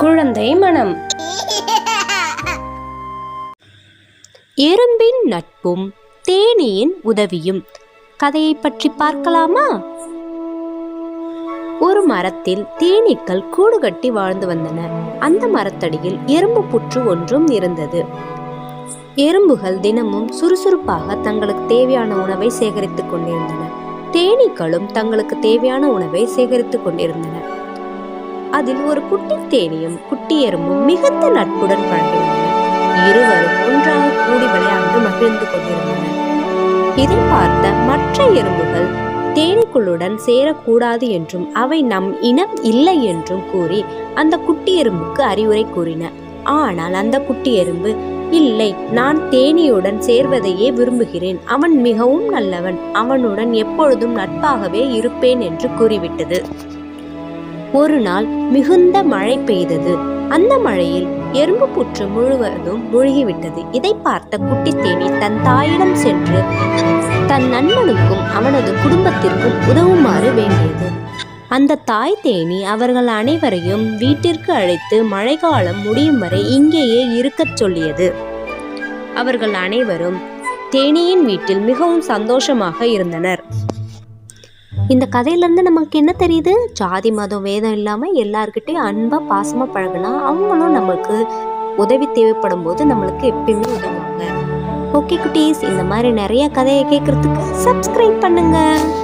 குழந்தை மனம். எறும்பின் நட்பும் தேனீயின் உதவியும். கதையை பற்றி பார்க்கலாமா? ஒரு மரத்தில் தேனீக்கள் கூடு கட்டி வாழ்ந்து வந்தன. அந்த மரத்தடியில் எறும்பு புற்று ஒன்றும் இருந்தது. எறும்புகள் தினமும் சுறுசுறுப்பாக தங்களுக்கு தேவையான உணவை சேகரித்துக் கொண்டிருந்தன. தேனீக்களும் தங்களுக்கு தேவையான உணவை சேகரித்துக் கொண்டிருந்தன. அதில் ஒரு குட்டி தேனியும் குட்டி எறும்பும் மிகுந்த நட்புடன் பழகின்றன இருவரும் ஒன்றாக கூடி விளையாண்டு மகிழ்ந்து கொண்டிருந்தனர். இதை பார்த்த மற்ற எறும்புகள் தேனீக்குள்ளுடன் சேரக்கூடாது என்றும் அவை நம் இனம் இல்லை என்றும் கூறி அந்த குட்டி எறும்புக்கு அறிவுரை கூறின. ஆனால் அந்த குட்டி எறும்பு இல்லை நான் தேனியுடன் சேர்வதையே விரும்புகிறேன். அவன் மிகவும் நல்லவன். அவனுடன் எப்பொழுதும் நட்பாகவே இருப்பேன் என்று கூறிவிட்டது. ஒரு நாள் மிகுந்த மழை பெய்தது. அந்த மழையில் எறும்பு புற்று முழுவதும் மூழ்கிவிட்டது. இதை பார்த்த குட்டி தேனி தன் தாயிடம் சென்று தன் நண்பனுக்கும் அவனது குடும்பத்திற்கும் உதவுமாறு வேண்டியது. அந்த தாய் தேனி அவர்கள் அனைவரையும் வீட்டிற்கு அழைத்து மழைக்காலம் முடியும் வரை இங்கேயே இருக்கச் சொல்லியது. அவர்கள் அனைவரும் தேனியின் வீட்டில் மிகவும் சந்தோஷமாக இருந்தனர். இந்த கதையிலேருந்து நமக்கு என்ன தெரியுது? ஜாதி மதம் வேதம் இல்லாமல் எல்லாருக்கிட்டையும் அன்பாக பாசமாக பழகினா அவங்களும் நம்மளுக்கு உதவி தேவைப்படும் போது நம்மளுக்கு எப்பயுமே உதவுவாங்க. ஓகே குட்டீஸ் இந்த மாதிரி நிறைய கதையை கேட்குறதுக்கு சப்ஸ்கிரைப் பண்ணுங்கள்